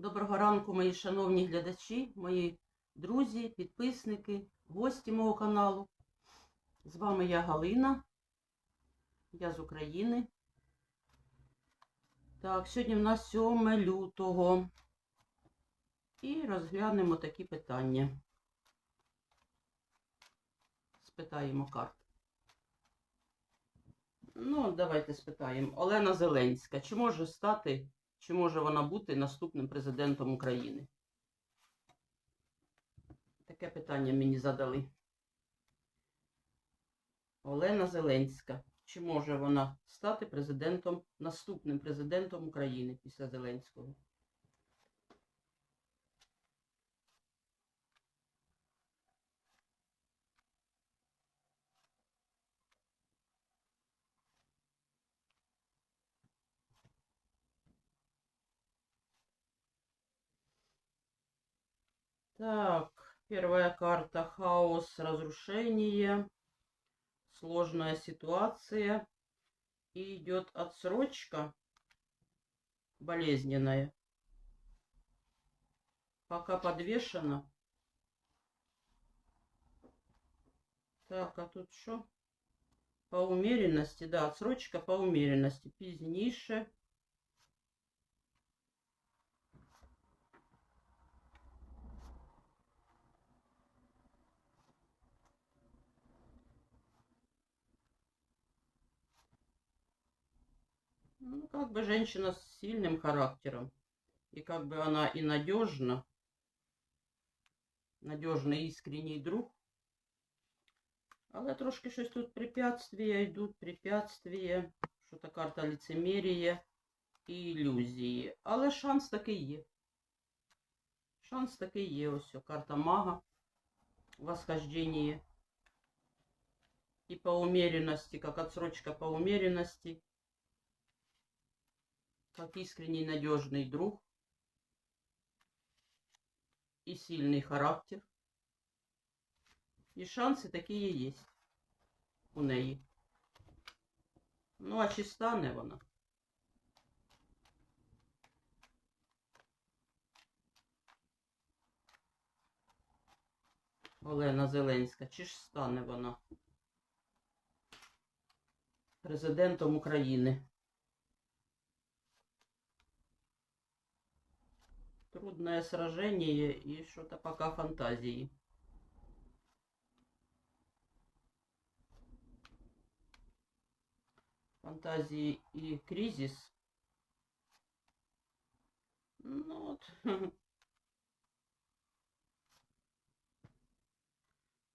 Доброго ранку, мої шановні глядачі, мої друзі, підписники, гості мого каналу. З вами я Галина. Я з України. Так, сьогодні в нас 7 лютого. І розглянемо такі питання. Спитаємо карт. Ну, давайте спитаємо. Олена Зеленська. Чи може стати чи може вона бути наступним президентом України? Таке питання мені задали. Олена Зеленська. Чи може вона стати президентом, наступним президентом України після Зеленського? Так, первая карта хаос, разрушение, сложная ситуация. И идет отсрочка болезненная. Пока подвешена. Так, а тут что? По умеренности, да, отсрочка по умеренности. Пізніше. Ну, как бы женщина с сильным характером. И как бы она и надежна. Надежний искренний друг. Але трошки щось тут препятствия йдуть, препятствия. Що то карта лицемерія і ілюзії. Але шанс такий є. Шанс такий є. Ось о, карта мага. Восхождение. И по умеренности, как отсрочка по умеренности Как искренний надежный друг и сильный характер. І шанси такі є у неї. Ну, а чи стане вона? Олена Зеленська, чи ж стане вона президентом України? Трудное сражение и что-то пока фантазии. Фантазии и кризис. Ну вот.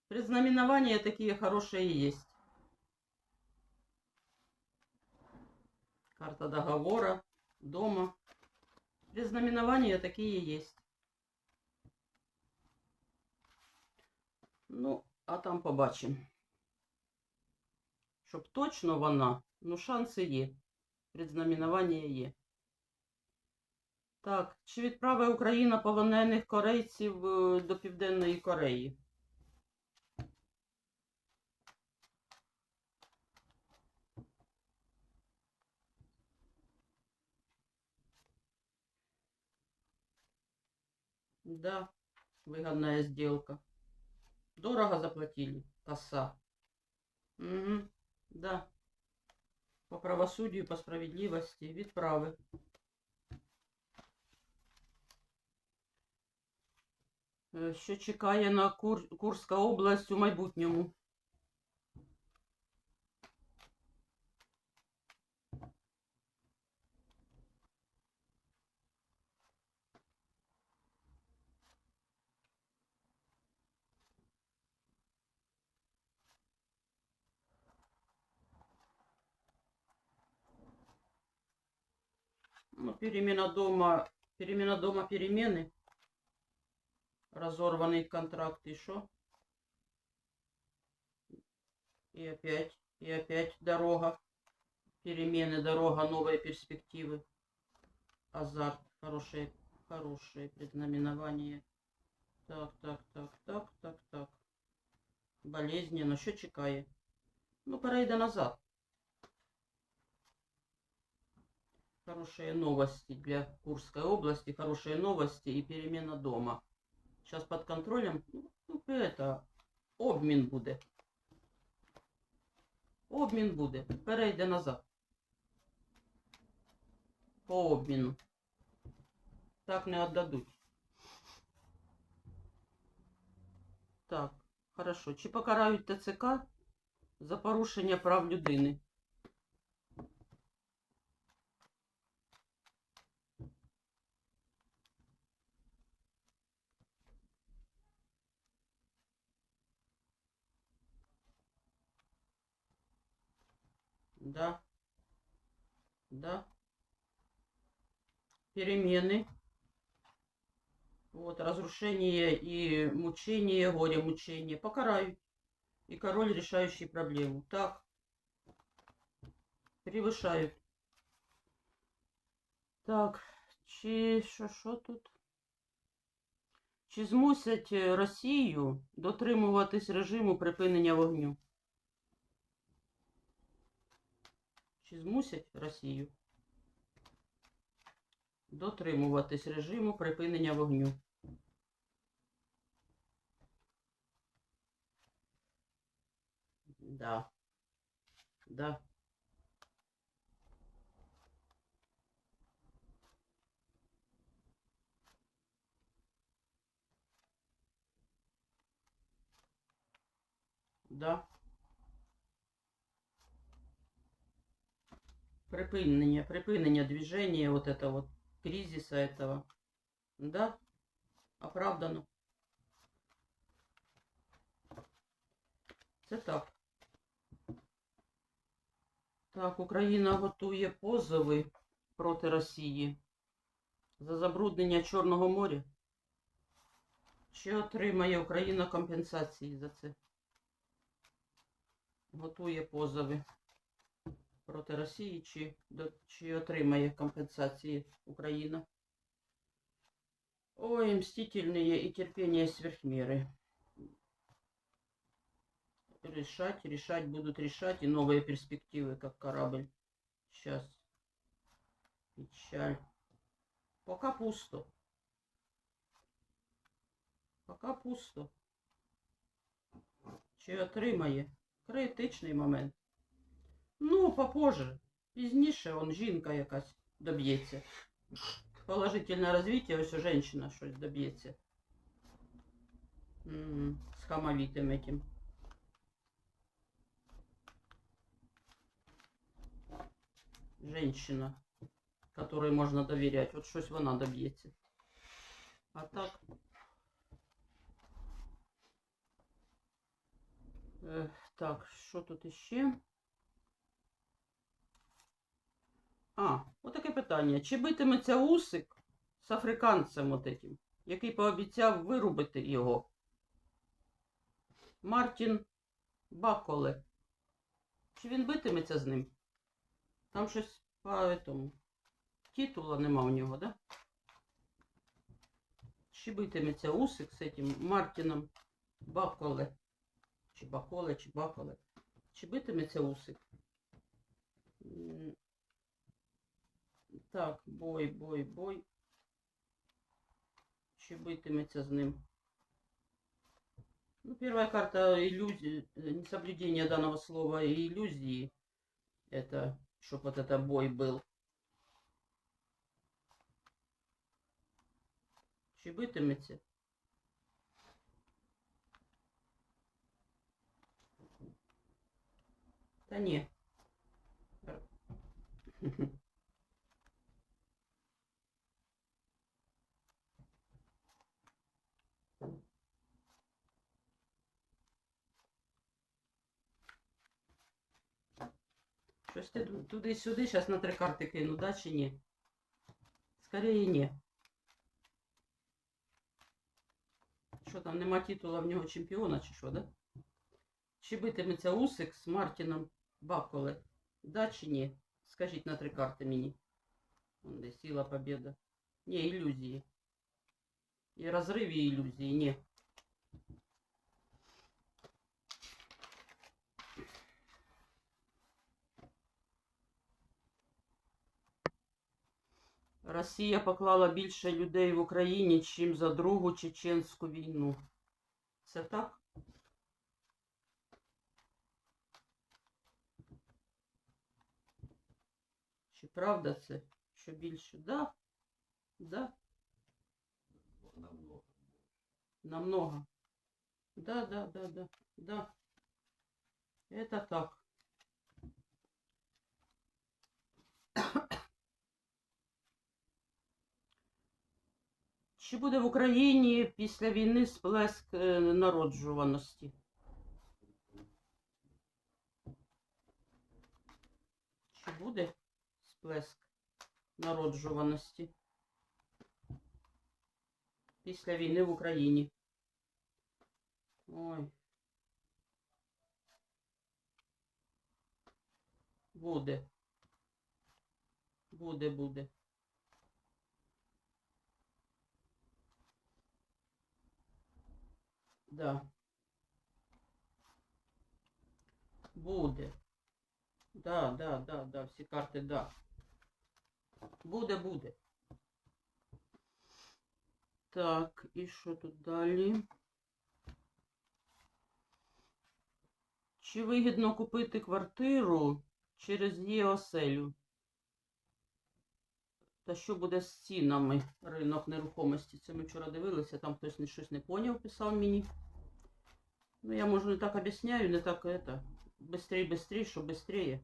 Предзнаменования такие хорошие есть. Карта договора, дома. Предзнаменования такие есть. Ну, а там побачимо. Щоб точно вона, ну шанси є. Предзнаменування є. Так, чи відправить Україна полонених корейців е, до Південної Кореї? Да, выгодная сделка. Дорого заплатили. Коса. Угу, да. По правосудию, по справедливости. вид правы. Що чекає на Кур... Курська область у майбутньому? Перемена дома, перемена дома, перемены. Разорванный контракт шо? И опять, и опять дорога. Перемены, дорога, новые перспективы. Азарт, хорошее, хорошее предзнаменование. Так, так, так, так, так, так. Болезненно, що чекає? Ну, перейде назад. Хорошие новости для Курской области, хорошие новости и перемена дома. Сейчас под контролем, ну, ну, это, обмін буде. Обмін буде. Перейде назад. По обміну. Так не віддадуть. Так, хорошо. Чи покарають ТЦК за порушення прав людини? Да. Да. Перемены. Вот, разрушение и мучение, горе, мучение. Покарают. И король, решающий проблему. Так. Превышают. Так, чи що, що тут? Чи змусять е, Росію дотримуватись режиму припинення вогню? Чи змусять Росію дотримуватись режиму припинення вогню? Да. Да. Да. Припинение, припинение движения вот это вот кризиса этого. Да, оправдано. Це так. Так, Україна готує позови проти Росії за забруднення Чорного моря. Чи отримає Україна компенсації за це? Готує позови проти Росії, чи, до- чи отримає компенсації Україна? Ой, мстительные и терпение сверх меры. Решать, решать, будут решать. И новые перспективы, как корабль. Сейчас. Печаль. Пока пусто. Пока пусто. Чи отримає? Критичний момент. Ну, попозже. Пізніше он жінка якась доб'ється. Положительне розвиття, ось женщина щось доб'ється. М, З хамовитим этим. Женщина, которой можна довіряти. От щось вона доб'ється. А так. Е, так, що тут іще? А, отаке питання. Чи битиметься Усик з африканцем от этим, який пообіцяв вирубити його? Мартін Баколе. Чи він битиметься з ним? Там щось по этому. Титула нема у нього, да? Чи битиметься Усик з этим Мартіном Баколе? Чи Баколе, чи Баколе? Чи битиметься Усик? Так, бой, бой, бой. Чи битиметься з ним? Ну, первая карта иллюзии, э, несоблюдение данного слова иллюзии. Это, чтобы вот это бой был. Чи битиметься? Та ні. Ту- туди-сюди, зараз на три карти кину, да чи ні? Скоріше ні. Що там, нема титула в нього чемпіона, чи що, да? Чи битиметься Усик з Мартіном Баколе? Да чи ні? Скажіть на три карти мені. Вон де сила, победа. Ні, ілюзії. І розрив, і ілюзії, ні. Росія поклала більше людей в Україні, чим за Другу Чеченську війну. Це так? Чи правда це? Що більше? Да. Да. Намного. Намного. Да, да, да, да, да. Это так. Чи буде в Україні після війни сплеск е, народжуваності? Чи буде сплеск народжуваності після війни в Україні? Ой. Буде. Буде, буде. Да. Буде. Да, да, да, да, всі карти, да. Буде, буде. Так, і що тут далі? Чи вигідно купити квартиру через ЄОСЕЛю? Та що буде з цінами ринок нерухомості? Це ми вчора дивилися, там хтось щось не поняв, писав мені. Ну, я, може, не так об'ясняю, не так это. Быстрей, быстрей, що быстрее.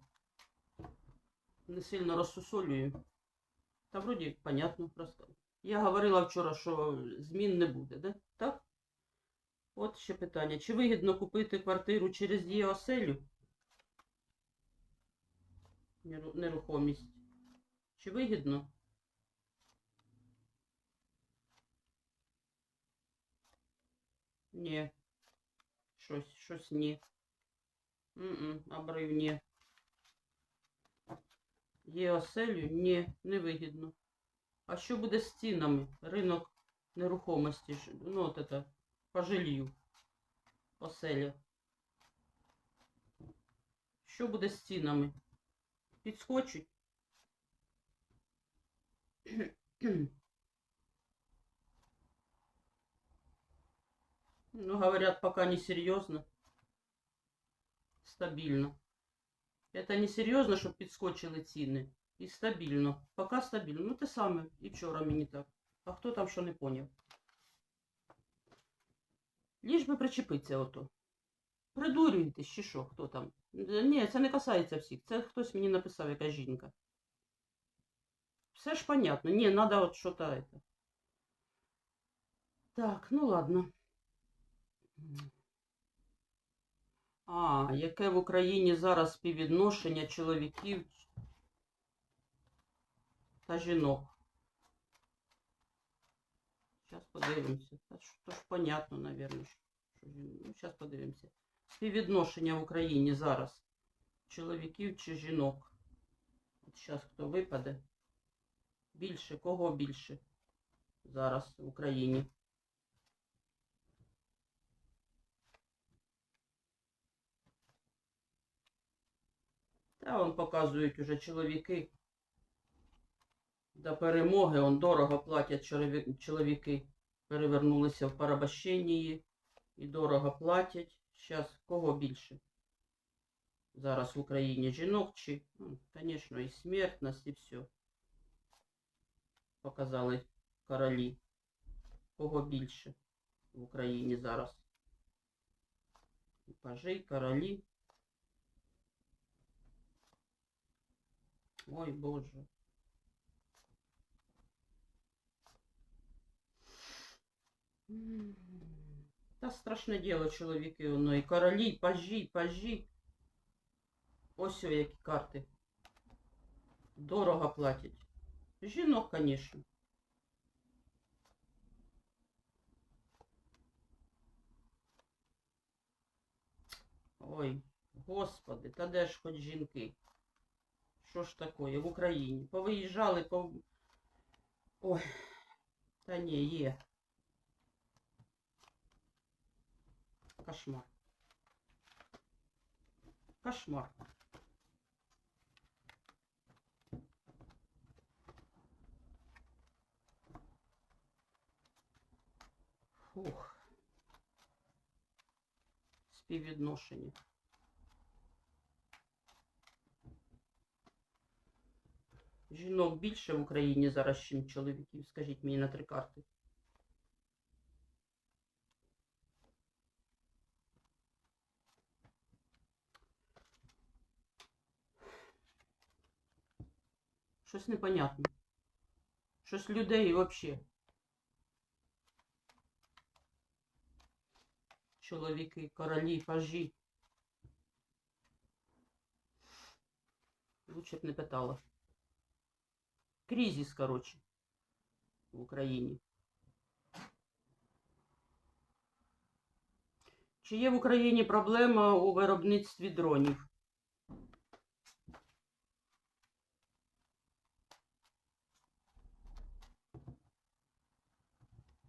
Не сильно розсусолюю. Та вроді понятно просто. Я говорила вчора, що змін не буде, да? Так? От ще питання. Чи вигідно купити квартиру через ЄОСЕЛю? Неру- Нерухомість. Чи вигідно? Ні. Щось, щось ні. М-м, обрив ні. ЄОСЕЛю? Ні, не вигідно. А що буде з цінами? Ринок нерухомості. Ну, от это, по жилью. Оселя. Що буде з цінами? Підскочить? Ну, говорят, пока не серьезно. Стабильно. Это не серйозно, щоб підскочили ціни. І стабільно. Пока стабільно. Ну те саме. І вчора мені так. А хто там що не поняв? Ліж би причепиться ото. Придурюєтесь, чи що, хто там? Е, Ні, це не касається всіх. Це хтось мені написав, яка жінка. Все ж понятно. Ні, надо от що-то это. Так, ну ладно. А, яке в Україні зараз співвідношення чоловіків та жінок? Зараз подивимося. Та ж- понятно, що ну, зараз подивимося. Співвідношення в Україні зараз. Чоловіків чи жінок? От зараз хто випаде? Більше, кого більше зараз в Україні? Та вон показують уже чоловіки. До перемоги он дорого платять чоловіки. Перевернулися в порабощенні і дорого платять. Зараз кого більше? Зараз в Україні жінок чи, ну, звісно, і смертність, і все. Показали королі. Кого більше в Україні зараз? І пажі, королі. Ой, Боже. Та страшне діло, чоловіки, воно і королі, і пажі, і пажі. Ось о, які карти. Дорого платять. Жінок, звісно. Ой, господи, та де ж хоч жінки? Что ж такое в Украине? Повиїжджали, по... Ой, та ні, є. Кошмар. Кошмар. Фух. Співвідношення. Жінок більше в Україні зараз, ніж чоловіків. Скажіть мені на три карти. Щось непонятне. Щось людей взагалі. Чоловіки, королі, пажі. Лучше б не питала. Кризис, короче, в Україні. Чи є в Україні проблема у виробництві дронів?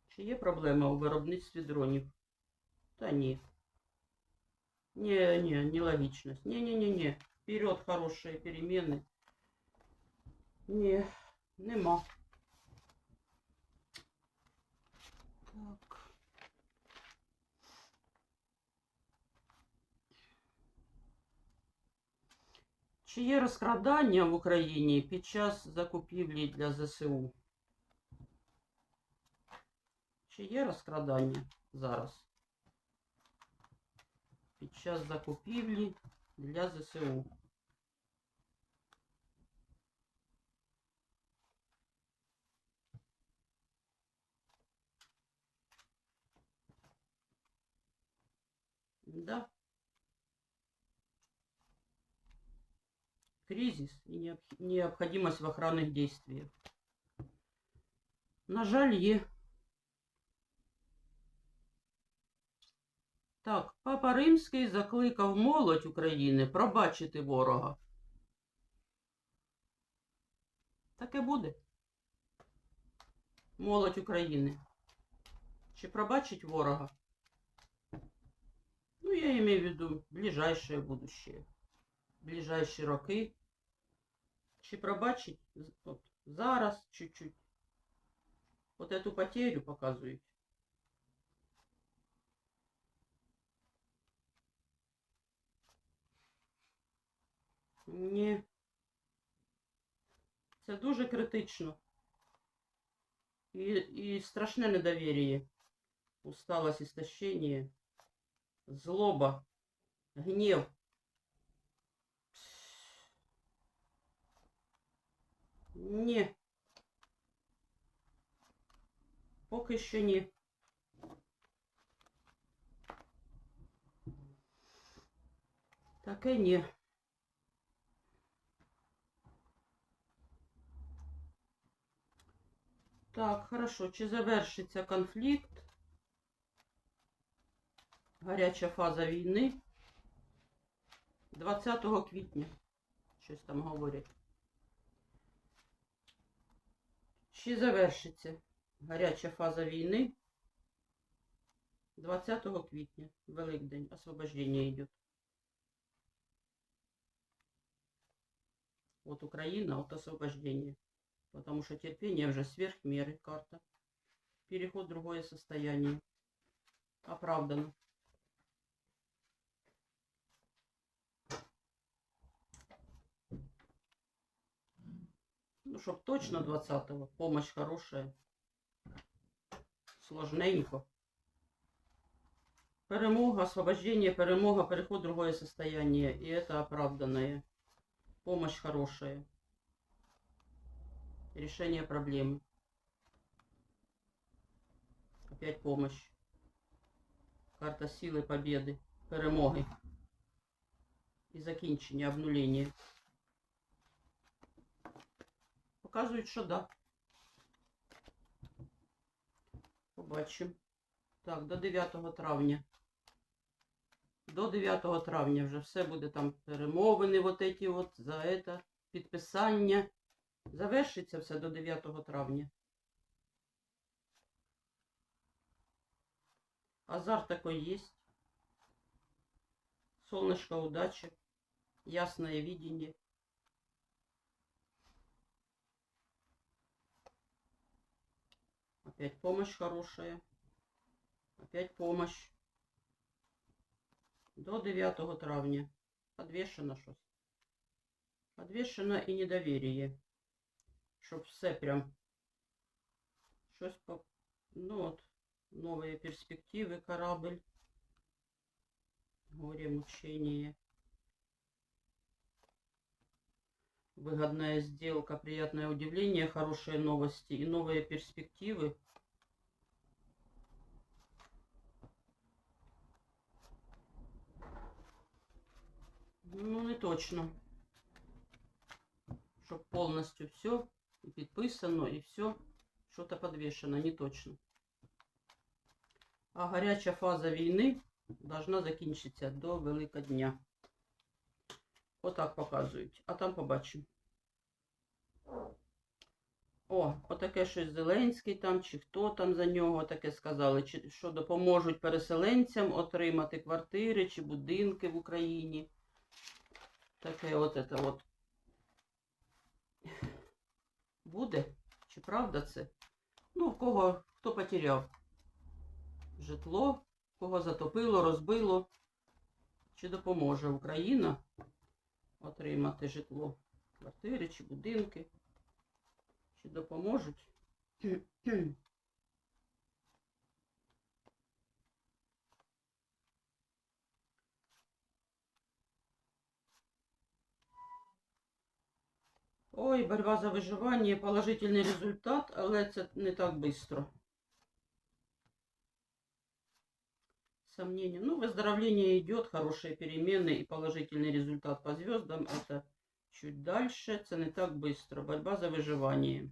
Чи є проблема у виробництві дронів? Та ні. Не, не, нелогичность. Не-не-не-не. Вперед хорошие перемены. Ні, Нема. Так. Чи є розкрадання в Україні під час закупівлі для ЗСУ? Чи є розкрадання зараз? Під час закупівлі для ЗСУ? Да. Кризис и необходимость в охранных действиях. На жаль, є. Так, Папа Римський закликав молодь України пробачити ворога. Таке буде. Молодь України. Чи пробачить ворога? Ну, я имею в виду ближайшее будущее. Ближайші роки. Чи пробачить з- от, зараз чуть-чуть. Вот эту потерю показують. Ні. Це дуже критично. І, і страшне недовір'я. Усталость, істощення, Злоба, гнів. Ні. Поки що ні. Таке ні. Так, хорошо. Чи завершиться конфлікт? Гаряча фаза війни. 20 квітня. Щось там говорять. Чи завершиться гаряча фаза війни 20 квітня, Великдень, освобождення йде. Вот Украина, вот освобождение. Потому что терпение уже сверх меры, карта. Переход в другое состояние. Оправдано. Ну, чтоб точно 20-го. Помощь хорошая. Сложненько. Перемога, освобождение, перемога, переход в другое состояние. И это оправданное. Помощь хорошая. Решение проблемы. Опять помощь. Карта силы, победы, перемоги. І закінчення, обнулення. Показують, що да. Побачимо. Так, до 9 травня. До 9 травня вже все буде там перемовини, вот эти от, за это, підписання. Завершиться все до 9 травня. Азарт такой есть. Солнышко удачи. Ясное видение. Опять помощь хорошая. Опять помощь. До 9 травня. Подвешено щось. Подвешено і недоверие. Щоб все прям щось по... Ну от, новые перспективы, корабль. Горе, мучение. Выгодная сделка, приятное удивление, хорошие новости и новые перспективы. Ну, не точно. Чтоб полностью все и підписано, и все что-то подвешено, не точно. А гаряча фаза війни должна закінчитися до Великодня. Отак показують. А там побачимо. О, отаке щось Зеленський там, чи хто там за нього таке сказали, чи що допоможуть переселенцям отримати квартири чи будинки в Україні. Таке от це от. Буде? Чи правда це? Ну, в кого хто потеряв житло, кого затопило, розбило. Чи допоможе Україна отримати житло, квартири чи будинки? Чи допоможуть? Ой, борьба за виживання, положительний результат, але це не так швидко. Сомнения. Ну, выздоровление идет, хорошие перемены и положительный результат по звездам. Это чуть дальше, это не так быстро. Борьба за выживание.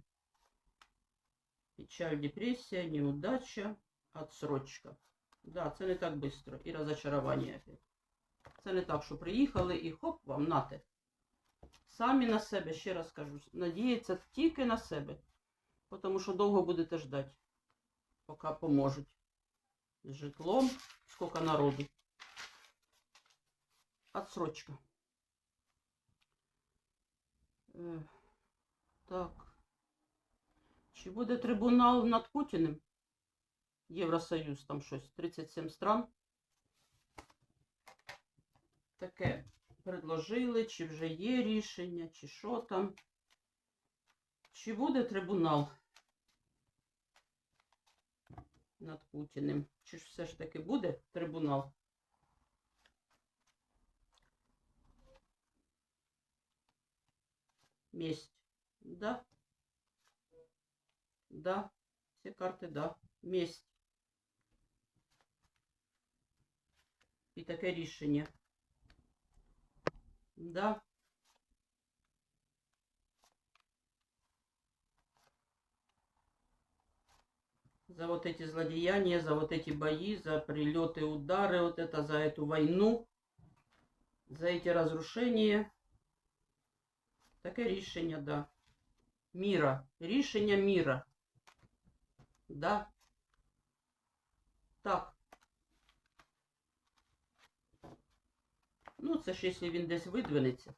Печаль, депрессия, неудача, отсрочка. Да, це не так быстро. І розочарування опять. Це не так, що приїхали і хоп, вам нате. Самі на себе, ще раз кажу, надіється тільки на себе. Тому що довго будете ждати, поки поможуть. З житлом, сколько народу. Отсрочка. Е, так. Чи буде трибунал над Путіним? Євросоюз, там щось, 37 стран. Таке предложили, чи вже є рішення, чи що там. Чи буде трибунал над Путіним? Чи ж все ж таки буде трибунал? Месть. Да. Да. Все карти, да. Месть. І таке рішення. Да. За вот эти злодеяния, за вот эти бои, за прилеты, удары, вот это, за эту войну, за эти разрушения. Таке рішення, да. Міра. Рішення міра. Да. Так. Ну, це ж якщо він десь видвинеться.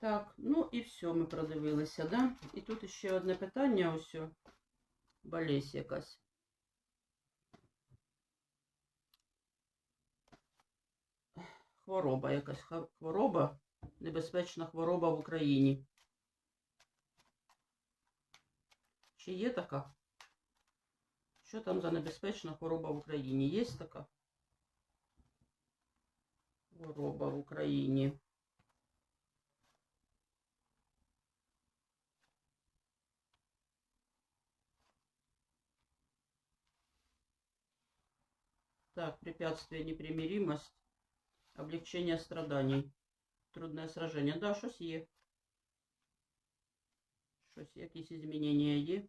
Так, ну і все, ми продивилися, да? І тут ще одне питання, ось. о. Болезнь якась. Хвороба якась хвороба, небезпечна хвороба в Україні. Чи є така? Що там за небезпечна хвороба в Україні? Є така? Хвороба в Україні. Так, препятствие, непримиримость, облегчение страданий, трудное сражение. Да, щось є. Щось, якісь змінення є.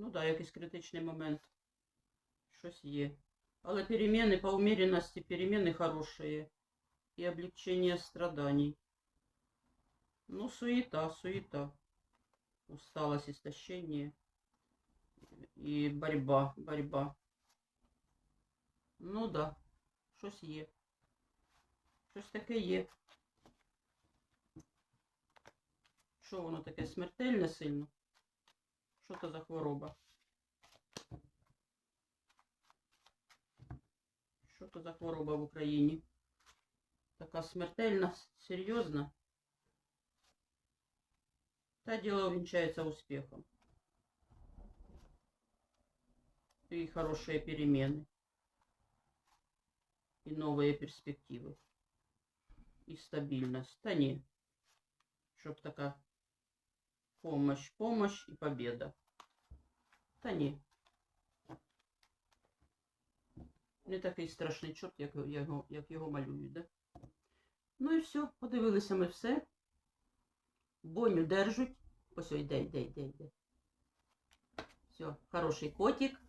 Ну да, якийсь критичний момент. Щось є. Але переміни по умеренности, переміни хороші. І облегчення страданий. Ну, суета, суета. Усталость, истощение. И борьба, борьба. Ну да, щось є. Щось таке є. Що воно таке смертельне сильно? Що це за хвороба? Що це за хвороба в Україні? Така смертельна, с- серйозна. Та діло вінчається успіхом. И хорошие перемены. И новые перспективы. И стабильность. Та ні. Щоб така помощь, помощь і победа. Та ні. Не такий страшний чорт, як його, як його малюють, да? Ну і все, подивилися ми все. Боню держуть. Ось ой, йде, йде, йде, йде. Все, хороший котик.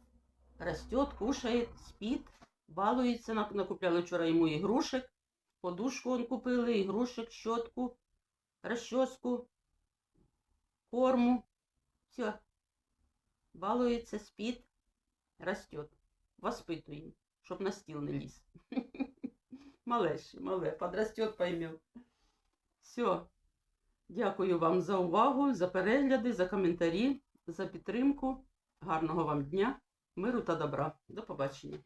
Растет, кушает, спит, балується. Нак- Накупляли вчора йому ігрушек. Подушку он купили, ігрушек, щотку, розчоску, корму. Все. Балується, спит, растет. Воспитуємо, щоб на стіл не ліз. Мале ще, мале, подрастет, поймет. Все. Дякую вам за увагу, за перегляди, за коментарі, за підтримку. Гарного вам дня, миру та добра. До побачення.